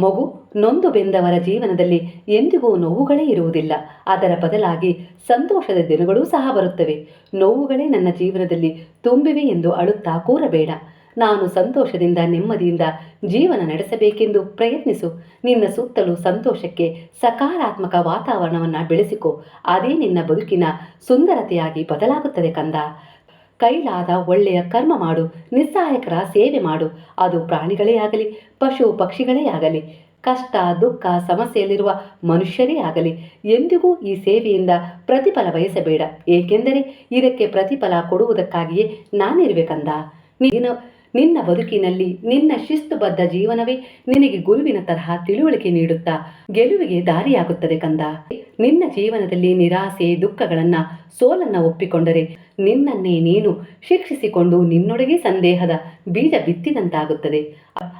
ಮಗು ನೊಂದು ಬೆಂದವರ ಜೀವನದಲ್ಲಿ ಎಂದಿಗೂ ನೋವುಗಳೇ ಇರುವುದಿಲ್ಲ. ಅದರ ಬದಲಾಗಿ ಸಂತೋಷದ ದಿನಗಳೂ ಸಹ ಬರುತ್ತವೆ. ನೋವುಗಳೇ ನನ್ನ ಜೀವನದಲ್ಲಿ ತುಂಬಿವೆ ಎಂದು ಅಳುತ್ತಾ ಕೂರಬೇಡ. ನಾನು ಸಂತೋಷದಿಂದ ನೆಮ್ಮದಿಯಿಂದ ಜೀವನ ನಡೆಸಬೇಕೆಂದು ಪ್ರಯತ್ನಿಸು. ನಿನ್ನ ಸುತ್ತಲೂ ಸಂತೋಷಕ್ಕೆ ಸಕಾರಾತ್ಮಕ ವಾತಾವರಣವನ್ನು ಬೆಳೆಸಿಕೊ. ಅದೇ ನಿನ್ನ ಬದುಕಿನ ಸುಂದರತೆಯಾಗಿ ಬದಲಾಗುತ್ತದೆ ಕಂದ. ಕೈಲಾದ ಒಳ್ಳೆಯ ಕರ್ಮ ಮಾಡು ನಿಸ್ಸಹಾಯಕರ ಸೇವೆ ಮಾಡು. ಅದು ಪ್ರಾಣಿಗಳೇ ಆಗಲಿ, ಪಶು ಪಕ್ಷಿಗಳೇ ಆಗಲಿ, ಕಷ್ಟ, ದುಃಖ, ಸಮಸ್ಯೆಯಲ್ಲಿರುವ ಮನುಷ್ಯರೇ ಆಗಲಿ, ಎಂದಿಗೂ ಈ ಸೇವೆಯಿಂದ ಪ್ರತಿಫಲ ಬಯಸಬೇಡ. ಏಕೆಂದರೆ ಇದಕ್ಕೆ ಪ್ರತಿಫಲ ಕೊಡುವುದಕ್ಕಾಗಿಯೇ ನಾನಿರಬೇಕಂದ. ನೀನು ನಿನ್ನ ಬದುಕಿನಲ್ಲಿ ನಿನ್ನ ಶಿಸ್ತುಬದ್ಧ ಜೀವನವೇ ನಿನಗೆ ಗುರುವಿನ ತರಹ ತಿಳುವಳಿಕೆ ನೀಡುತ್ತಾ ಗೆಲುವಿಗೆ ದಾರಿಯಾಗುತ್ತದೆ ಕಂದ. ನಿನ್ನ ಜೀವನದಲ್ಲಿ ನಿರಾಸೆ ದುಃಖಗಳನ್ನ ಸೋಲನ್ನ ಒಪ್ಪಿಕೊಂಡರೆ ನಿನ್ನನ್ನೇ ನೀನು ಶಿಕ್ಷಿಸಿಕೊಂಡು ನಿನ್ನೊಡಗೆ ಸಂದೇಹದ ಬೀಜ ಬಿತ್ತಿದಂತಾಗುತ್ತದೆ.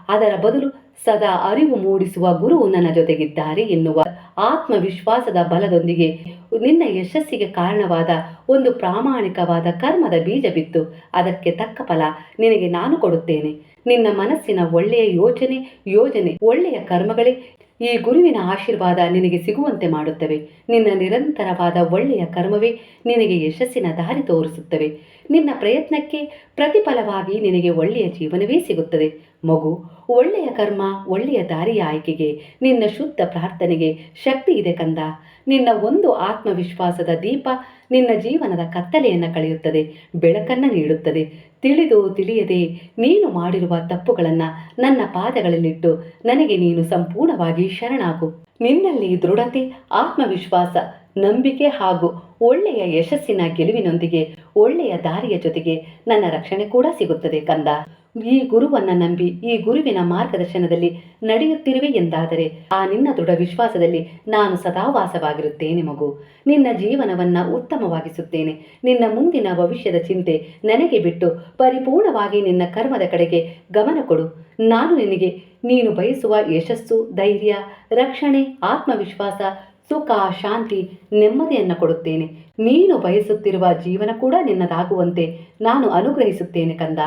ಅದರ ಬದಲು ಸದಾ ಅರಿವು ಮೂಡಿಸುವ ಗುರು ನನ್ನ ಜೊತೆಗಿದ್ದಾರೆ ಎನ್ನುವ ಆತ್ಮವಿಶ್ವಾಸದ ಬಲದೊಂದಿಗೆ ನಿನ್ನ ಯಶಸ್ಸಿಗೆ ಕಾರಣವಾದ ಒಂದು ಪ್ರಾಮಾಣಿಕವಾದ ಕರ್ಮದ ಬೀಜ ಬಿತ್ತು. ಅದಕ್ಕೆ ತಕ್ಕ ಫಲ ನಿನಗೆ ನಾನು ಕೊಡುತ್ತೇನೆ. ನಿನ್ನ ಮನಸ್ಸಿನ ಒಳ್ಳೆಯ ಯೋಚನೆ ಯೋಜನೆ ಒಳ್ಳೆಯ ಕರ್ಮಗಳೇ ಈ ಗುರುವಿನ ಆಶೀರ್ವಾದ ನಿನಗೆ ಸಿಗುವಂತೆ ಮಾಡುತ್ತವೆ. ನಿನ್ನ ನಿರಂತರವಾದ ಒಳ್ಳೆಯ ಕರ್ಮವೇ ನಿನಗೆ ಯಶಸ್ಸಿನ ದಾರಿ ತೋರಿಸುತ್ತವೆ. ನಿನ್ನ ಪ್ರಯತ್ನಕ್ಕೆ ಪ್ರತಿಫಲವಾಗಿ ನಿನಗೆ ಒಳ್ಳೆಯ ಜೀವನವೇ ಸಿಗುತ್ತದೆ. ಮಗು, ಒಳ್ಳೆಯ ಕರ್ಮ, ಒಳ್ಳೆಯ ದಾರಿಯ ಆಯ್ಕೆಗೆ ನಿನ್ನ ಶುದ್ಧ ಪ್ರಾರ್ಥನೆಗೆ ಶಕ್ತಿ ಇದೆ ಕಂದ. ನಿನ್ನ ಒಂದು ಆತ್ಮವಿಶ್ವಾಸದ ದೀಪ ನಿನ್ನ ಜೀವನದ ಕತ್ತಲೆಯನ್ನು ಕಳೆಯುತ್ತದೆ, ಬೆಳಕನ್ನು ನೀಡುತ್ತದೆ. ತಿಳಿದು ತಿಳಿಯದೆ ನೀನು ಮಾಡಿರುವ ತಪ್ಪುಗಳನ್ನು ನನ್ನ ಪಾದಗಳಲ್ಲಿಟ್ಟು ನನಗೆ ನೀನು ಸಂಪೂರ್ಣವಾಗಿ ಶರಣಾಗು. ನಿನ್ನಲ್ಲಿ ದೃಢತೆ, ಆತ್ಮವಿಶ್ವಾಸ, ನಂಬಿಕೆ ಹಾಗೂ ಒಳ್ಳೆಯ ಯಶಸ್ಸಿನ ಗೆಲುವಿನೊಂದಿಗೆ ಒಳ್ಳೆಯ ದಾರಿಯ ಜೊತೆಗೆ ನನ್ನ ರಕ್ಷಣೆ ಕೂಡ ಸಿಗುತ್ತದೆ ಕಂದ. ಈ ಗುರುವನ್ನ ನಂಬಿ ಈ ಗುರುವಿನ ಮಾರ್ಗದರ್ಶನದಲ್ಲಿ ನಡೆಯುತ್ತಿರುವೆ ಎಂದಾದರೆ, ಆ ನಿನ್ನ ದೃಢ ವಿಶ್ವಾಸದಲ್ಲಿ ನಾನು ಸದಾ ವಾಸವಾಗಿರುತ್ತೇನೆ ಮಗು. ನಿನ್ನ ಜೀವನವನ್ನ ಉತ್ತಮವಾಗಿಸುತ್ತೇನೆ. ನಿನ್ನ ಮುಂದಿನ ಭವಿಷ್ಯದ ಚಿಂತೆ ನನಗೆ ಬಿಟ್ಟು ಪರಿಪೂರ್ಣವಾಗಿ ನಿನ್ನ ಕರ್ಮದ ಕಡೆಗೆ ಗಮನ ಕೊಡು. ನಾನು ನಿನಗೆ, ನೀನು ಬಯಸುವ ಯಶಸ್ಸು, ಧೈರ್ಯ, ರಕ್ಷಣೆ, ಆತ್ಮವಿಶ್ವಾಸ, ಸುಖ, ಶಾಂತಿ ನೆಮ್ಮದಿಯನ್ನು ಕೊಡುತ್ತೇನೆ. ನೀನು ಬಯಸುತ್ತಿರುವ ಜೀವನ ಕೂಡ ನಿನ್ನದಾಗುವಂತೆ ನಾನು ಅನುಗ್ರಹಿಸುತ್ತೇನೆ ಕಂದ.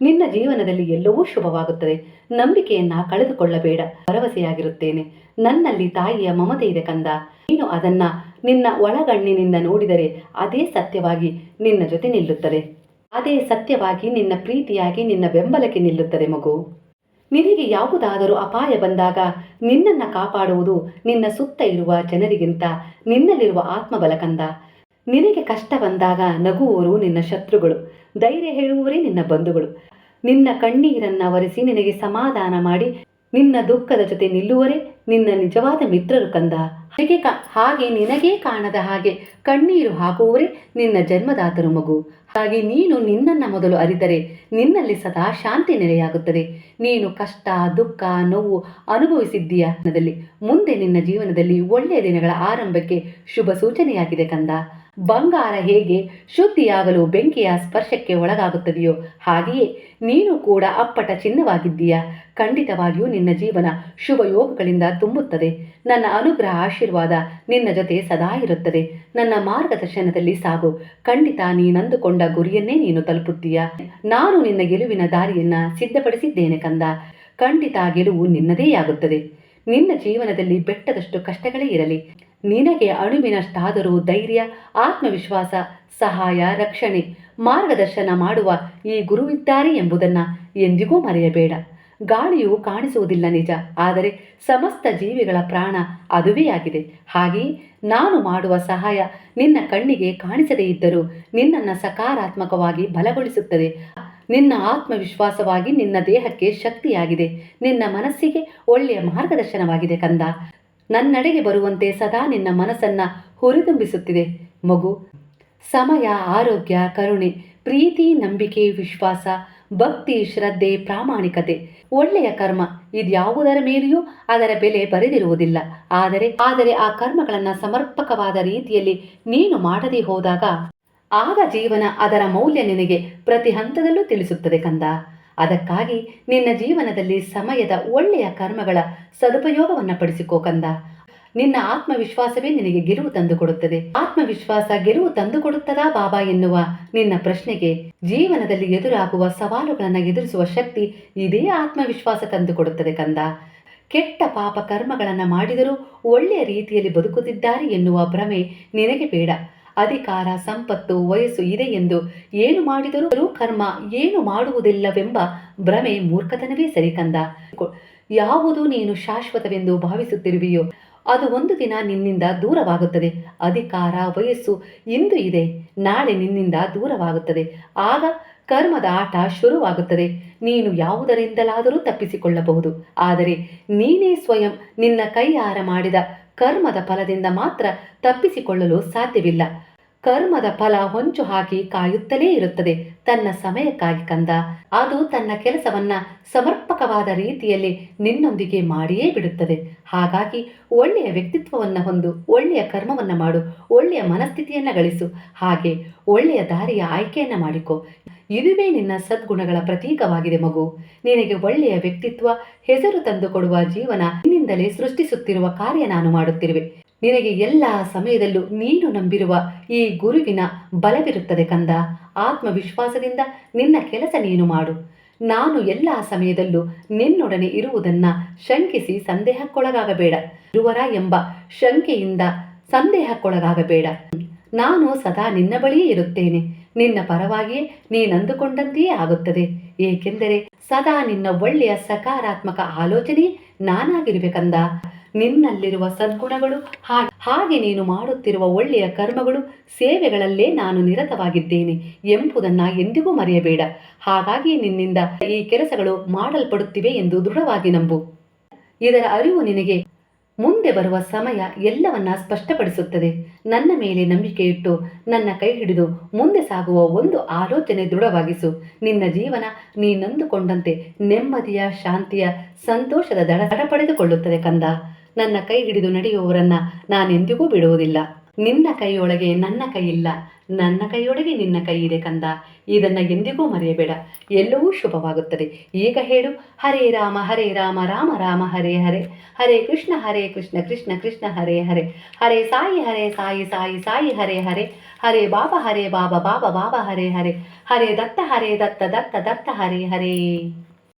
ನಿನ್ನ ಜೀವನದಲ್ಲಿ ಎಲ್ಲವೂ ಶುಭವಾಗುತ್ತದೆ. ನಂಬಿಕೆಯನ್ನ ಕಳೆದುಕೊಳ್ಳಬೇಡ. ಭರವಸೆಯಾಗಿರುತ್ತೇನೆ. ನನ್ನಲ್ಲಿ ತಾಯಿಯ ಮಮತೆ ಇದೆ ಕಂದ. ನೀನು ಅದನ್ನ ನಿನ್ನ ಒಳಗಣ್ಣಿನಿಂದ ನೋಡಿದರೆ ಅದೇ ಸತ್ಯವಾಗಿ ನಿನ್ನ ಜೊತೆ ನಿಲ್ಲುತ್ತದೆ. ಅದೇ ಸತ್ಯವಾಗಿ ನಿನ್ನ ಪ್ರೀತಿಯಾಗಿ ನಿನ್ನ ಬೆಂಬಲಕ್ಕೆ ನಿಲ್ಲುತ್ತದೆ ಮಗು. ನಿನಗೆ ಯಾವುದಾದರೂ ಅಪಾಯ ಬಂದಾಗ ನಿನ್ನನ್ನು ಕಾಪಾಡುವುದು ನಿನ್ನ ಸುತ್ತ ಇರುವ ಜನರಿಗಿಂತ ನಿನ್ನಲ್ಲಿರುವ ಆತ್ಮಬಲ ಕಂದ. ನಿನಗೆ ಕಷ್ಟ ಬಂದಾಗ ನಗುವವರು ನಿನ್ನ ಶತ್ರುಗಳು, ಧೈರ್ಯ ಹೇಳುವವರೇ ನಿನ್ನ ಬಂಧುಗಳು. ನಿನ್ನ ಕಣ್ಣೀರನ್ನ ಒರೆಸಿ ನಿನಗೆ ಸಮಾಧಾನ ಮಾಡಿ ನಿನ್ನ ದುಃಖದ ಜೊತೆ ನಿಲ್ಲುವರೇ ನಿನ್ನ ನಿಜವಾದ ಮಿತ್ರರು ಕಂದ. ಹಾಗೆ ಹಾಗೆ ನಿನಗೇ ಕಾಣದ ಹಾಗೆ ಕಣ್ಣೀರು ಹಾಕುವವರೇ ನಿನ್ನ ಜನ್ಮದಾತರು ಮಗು. ಹಾಗೆ ನೀನು ನಿನ್ನನ್ನ ಮೊದಲು ಅರಿತರೆ ನಿನ್ನಲ್ಲಿ ಸದಾ ಶಾಂತಿ ನೆಲೆಯಾಗುತ್ತದೆ. ನೀನು ಕಷ್ಟ, ದುಃಖ, ನೋವು ಅನುಭವಿಸಿದ್ದೀಯ ಮುಂದೆ ನಿನ್ನ ಜೀವನದಲ್ಲಿ ಒಳ್ಳೆಯ ದಿನಗಳ ಆರಂಭಕ್ಕೆ ಶುಭ ಸೂಚನೆಯಾಗಿದೆ ಕಂದ. ಬಂಗಾರ ಹೇಗೆ ಶುದ್ಧಿಯಾಗಲು ಬೆಂಕಿಯ ಸ್ಪರ್ಶಕ್ಕೆ ಒಳಗಾಗುತ್ತದೆಯೋ ಹಾಗೆಯೇ ನೀನು ಕೂಡ ಅಪ್ಪಟ ಚಿನ್ನವಾಗಿದ್ದೀಯ. ಖಂಡಿತವಾಗಿಯೂ ನಿನ್ನ ಜೀವನ ಶುಭ ಯೋಗಗಳಿಂದ ತುಂಬುತ್ತದೆ. ನನ್ನ ಅನುಗ್ರಹ ಆಶೀರ್ವಾದ ನಿನ್ನ ಜೊತೆ ಸದಾ ಇರುತ್ತದೆ. ನನ್ನ ಮಾರ್ಗದರ್ಶನದಲ್ಲಿ ಸಾಗು. ಖಂಡಿತ ನೀನಂದುಕೊಂಡ ಗುರಿಯನ್ನೇ ನೀನು ತಲುಪುತ್ತೀಯ. ನಾನು ನಿನ್ನ ಗೆಲುವಿನ ದಾರಿಯನ್ನ ಸಿದ್ಧಪಡಿಸಿದ್ದೇನೆ ಕಂದ. ಖಂಡಿತ ಗೆಲುವು ನಿನ್ನದೇ ಆಗುತ್ತದೆ ನಿನ್ನ ಜೀವನದಲ್ಲಿ ಬೆಟ್ಟದಷ್ಟು ಕಷ್ಟಗಳೇ ಇರಲಿ. ನಿನಗೆ ಅಣುವಿನಷ್ಟಾದರೂ ಧೈರ್ಯ, ಆತ್ಮವಿಶ್ವಾಸ, ಸಹಾಯ, ರಕ್ಷಣೆ, ಮಾರ್ಗದರ್ಶನ ಮಾಡುವ ಈ ಗುರುವಿದ್ದಾರೆ ಎಂಬುದನ್ನು ಎಂದಿಗೂ ಮರೆಯಬೇಡ. ಗಾಳಿಯು ಕಾಣಿಸುವುದಿಲ್ಲ ನಿಜ, ಆದರೆ ಸಮಸ್ತ ಜೀವಿಗಳ ಪ್ರಾಣ ಅದುವೇ ಆಗಿದೆ. ಹಾಗೆಯೇ ನಾನು ಮಾಡುವ ಸಹಾಯ ನಿನ್ನ ಕಣ್ಣಿಗೆ ಕಾಣಿಸದೇ ಇದ್ದರೂ ನಿನ್ನನ್ನು ಸಕಾರಾತ್ಮಕವಾಗಿ ಬಲಗೊಳಿಸುತ್ತದೆ. ನಿನ್ನ ಆತ್ಮವಿಶ್ವಾಸವಾಗಿ ನಿನ್ನ ದೇಹಕ್ಕೆ ಶಕ್ತಿಯಾಗಿದೆ. ನಿನ್ನ ಮನಸ್ಸಿಗೆ ಒಳ್ಳೆಯ ಮಾರ್ಗದರ್ಶನವಾಗಿದೆ ಕಂದ. ನನ್ನೆಡೆಗೆ ಬರುವಂತೆ ಸದಾ ನಿನ್ನ ಮನಸ್ಸನ್ನ ಹುರಿದುಂಬಿಸುತ್ತಿದೆ. ಮಗು, ಸಮಯ, ಆರೋಗ್ಯ, ಕರುಣೆ, ಪ್ರೀತಿ, ನಂಬಿಕೆ, ವಿಶ್ವಾಸ, ಭಕ್ತಿ, ಶ್ರದ್ಧೆ, ಪ್ರಾಮಾಣಿಕತೆ ಒಳ್ಳೆಯ ಕರ್ಮ. ಇದ್ಯಾವುದರ ಮೇಲೆಯೂ ಅದರ ಬೆಲೆ ಬರೆದಿರುವುದಿಲ್ಲ. ಆದರೆ ಆದರೆ ಆ ಕರ್ಮಗಳನ್ನು ಸಮರ್ಪಕವಾದ ರೀತಿಯಲ್ಲಿ ನೀನು ಮಾಡದೇ ಹೋದಾಗ ಆಗ ಜೀವನ ಅದರ ಮೌಲ್ಯ ನಿನಗೆ ಪ್ರತಿ ಹಂತದಲ್ಲೂ ತಿಳಿಸುತ್ತದೆ ಕಂದ. ಅದಕ್ಕಾಗಿ ನಿನ್ನ ಜೀವನದಲ್ಲಿ ಸಮಯದ ಒಳ್ಳೆಯ ಕರ್ಮಗಳ ಸದುಪಯೋಗವನ್ನು ಪಡಿಸಿಕೋ ಕಂದ. ನಿನ್ನ ಆತ್ಮವಿಶ್ವಾಸವೇ ನಿನಗೆ ಗೆಲುವು ತಂದುಕೊಡುತ್ತದೆ. ಆತ್ಮವಿಶ್ವಾಸ ಗೆಲುವು ತಂದುಕೊಡುತ್ತದಾ ಬಾಬಾ ಎನ್ನುವ ನಿನ್ನ ಪ್ರಶ್ನೆಗೆ ಜೀವನದಲ್ಲಿ ಎದುರಾಗುವ ಸವಾಲುಗಳನ್ನು ಎದುರಿಸುವ ಶಕ್ತಿ ಇದೇ ಆತ್ಮವಿಶ್ವಾಸ ತಂದುಕೊಡುತ್ತದೆ ಕಂದ. ಕೆಟ್ಟ ಪಾಪ ಕರ್ಮಗಳನ್ನು ಮಾಡಿದರೂ ಒಳ್ಳೆಯ ರೀತಿಯಲ್ಲಿ ಬದುಕುತ್ತಿದ್ದಾರೆ ಎನ್ನುವ ಭ್ರಮೆ ನಿನಗೆ ಬೇಡ. ಅಧಿಕಾರ, ಸಂಪತ್ತು, ವಯಸ್ಸು ಇದೆ ಎಂದು ಏನು ಮಾಡಿದರೂ ಕರ್ಮ ಏನು ಮಾಡುವುದಿಲ್ಲವೆಂಬ ಭ್ರಮೆ ಮೂರ್ಖತನವೇ ಸರಿಕಂದ ಯಾವುದು ನೀನು ಶಾಶ್ವತವೆಂದು ಭಾವಿಸುತ್ತಿರುವೆಯೋ, ಅದು ಒಂದು ದಿನ ನಿನ್ನಿಂದ ದೂರವಾಗುತ್ತದೆ. ಅಧಿಕಾರ, ವಯಸ್ಸು ಇಂದು ಇದೆ, ನಾಳೆ ನಿನ್ನಿಂದ ದೂರವಾಗುತ್ತದೆ. ಆಗ ಕರ್ಮದ ಆಟ ಶುರುವಾಗುತ್ತದೆ. ನೀನು ಯಾವುದರಿಂದಲಾದರೂ ತಪ್ಪಿಸಿಕೊಳ್ಳಬಹುದು. ಆದರೆ ನೀನೇ ಸ್ವಯಂ ನಿನ್ನ ಕೈಯಾರ ಮಾಡಿದ ಕರ್ಮದ ಫಲದಿಂದ ಮಾತ್ರ ತಪ್ಪಿಸಿಕೊಳ್ಳಲು ಸಾಧ್ಯವಿಲ್ಲ. ಕರ್ಮದ ಫಲ ಹೊಂಚು ಹಾಕಿ ಕಾಯುತ್ತಲೇ ಇರುತ್ತದೆ. ತನ್ನ ಸಮಯಕ್ಕಾಗಿ ಕಂದ. ಅದು ತನ್ನ ಕೆಲಸವನ್ನ ಸಮರ್ಪಕವಾದ ರೀತಿಯಲ್ಲಿ ನಿನ್ನೊಂದಿಗೆ ಮಾಡಿಯೇ ಬಿಡುತ್ತದೆ. ಹಾಗಾಗಿ ಒಳ್ಳೆಯ ವ್ಯಕ್ತಿತ್ವವನ್ನು ಹೊಂದು, ಒಳ್ಳೆಯ ಕರ್ಮವನ್ನು ಮಾಡು, ಒಳ್ಳೆಯ ಮನಸ್ಥಿತಿಯನ್ನು ಗಳಿಸು. ಹಾಗೆ ಒಳ್ಳೆಯ ದಾರಿಯ ಆಯ್ಕೆಯನ್ನು ಮಾಡಿಕೊ. ಇದುವೇ ನಿನ್ನ ಸದ್ಗುಣಗಳ ಪ್ರತೀಕವಾಗಿದೆ ಮಗು. ನಿನಗೆ ಒಳ್ಳೆಯ ವ್ಯಕ್ತಿತ್ವ, ಹೆಸರು ತಂದುಕೊಡುವ ಜೀವನ ನಿನ್ನಿಂದಲೇ ಸೃಷ್ಟಿಸುತ್ತಿರುವ ಕಾರ್ಯ ನಾನು ಮಾಡುತ್ತಿರುವೆ. ನಿನಗೆ ಎಲ್ಲ ಸಮಯದಲ್ಲೂ ನೀನು ನಂಬಿರುವ ಈ ಗುರುವಿನ ಬಲವಿರುತ್ತದೆ ಕಂದ. ಆತ್ಮವಿಶ್ವಾಸದಿಂದ ನಿನ್ನ ಕೆಲಸ ನೀನು ಮಾಡು. ನಾನು ಎಲ್ಲ ಸಮಯದಲ್ಲೂ ನಿನ್ನೊಡನೆ ಇರುವುದನ್ನ ಶಂಕಿಸಿ ಸಂದೇಹಕ್ಕೊಳಗಾಗಬೇಡ. ಇರುವರ ಎಂಬ ಶಂಕೆಯಿಂದ ಸಂದೇಹಕ್ಕೊಳಗಾಗಬೇಡ. ನಾನು ಸದಾ ನಿನ್ನ ಬಳಿಯೇ ಇರುತ್ತೇನೆ. ನಿನ್ನ ಪರವಾಗಿಯೇ ನೀನಂದುಕೊಂಡಂತೆಯೇ ಆಗುತ್ತದೆ. ಏಕೆಂದರೆ ಸದಾ ನಿನ್ನ ಒಳ್ಳೆಯ ಸಕಾರಾತ್ಮಕ ಆಲೋಚನೆ ನಾನಾಗಿರ್ಬೇಕಂದ ನಿನ್ನಲ್ಲಿರುವ ಸದ್ಗುಣಗಳು ಹಾಗೆ ನೀನು ಮಾಡುತ್ತಿರುವ ಒಳ್ಳೆಯ ಕರ್ಮಗಳು ಸೇವೆಗಳಲ್ಲೇ ನಾನು ನಿರತವಾಗಿದ್ದೇನೆ ಎಂಬುದನ್ನ ಎಂದಿಗೂ ಮರೆಯಬೇಡ. ಹಾಗಾಗಿ ನಿನ್ನಿಂದ ಈ ಕೆಲಸಗಳು ಮಾಡಲ್ಪಡುತ್ತಿವೆ ಎಂದು ದೃಢವಾಗಿ ನಂಬು. ಇದರ ಅರಿವು ನಿನಗೆ ಮುಂದೆ ಬರುವ ಸಮಯ ಎಲ್ಲವನ್ನ ಸ್ಪಷ್ಟಪಡಿಸುತ್ತದೆ. ನನ್ನ ಮೇಲೆ ನಂಬಿಕೆ ಇಟ್ಟು ನನ್ನ ಕೈ ಹಿಡಿದು ಮುಂದೆ ಸಾಗುವ ಒಂದು ಆಲೋಚನೆ ದೃಢವಾಗಿಸು. ನಿನ್ನ ಜೀವನ ನೀನಂದುಕೊಂಡಂತೆ ನೆಮ್ಮದಿಯ, ಶಾಂತಿಯ, ಸಂತೋಷದ ದಡ ಪಡೆದುಕೊಳ್ಳುತ್ತದೆ ಕಂದ. ನನ್ನ ಕೈ ಹಿಡಿದು ನಡೆಯುವವರನ್ನ ನಾನೆಂದಿಗೂ ಬಿಡುವುದಿಲ್ಲ. ನಿನ್ನ ಕೈಯೊಳಗೆ ನನ್ನ ಕೈ ಇಲ್ಲ. ನನ್ನ ಕೈಯೊಳಗೆ ನಿನ್ನ ಕೈ ಇದೆ ಕಂದ. ಇದನ್ನ ಎಂದಿಗೂ ಮರೆಯಬೇಡ. ಎಲ್ಲವೂ ಶುಭವಾಗುತ್ತದೆ. ಈಗ ಹೇಳು, ಹರೇ ರಾಮ ಹರೇ ರಾಮ ರಾಮ ರಾಮ, ಹರೇ ಹರೇ. ಹರೇ ಕೃಷ್ಣ ಹರೇ ಕೃಷ್ಣ ಕೃಷ್ಣ ಕೃಷ್ಣ, ಹರೇ ಹರೇ. ಹರೇ ಸಾಯಿ ಹರೇ ಸಾಯಿ ಸಾಯಿ ಸಾಯಿ, ಹರೇ ಹರೇ. ಹರೇ ಬಾಬಾ ಹರೇ ಬಾಬಾ ಬಾಬಾ ಬಾಬಾ, ಹರೇ ಹರೇ. ಹರೇ ದತ್ತ ಹರೇ ದತ್ತ ದತ್ತ ದತ್ತ, ಹರೇ ಹರೇ.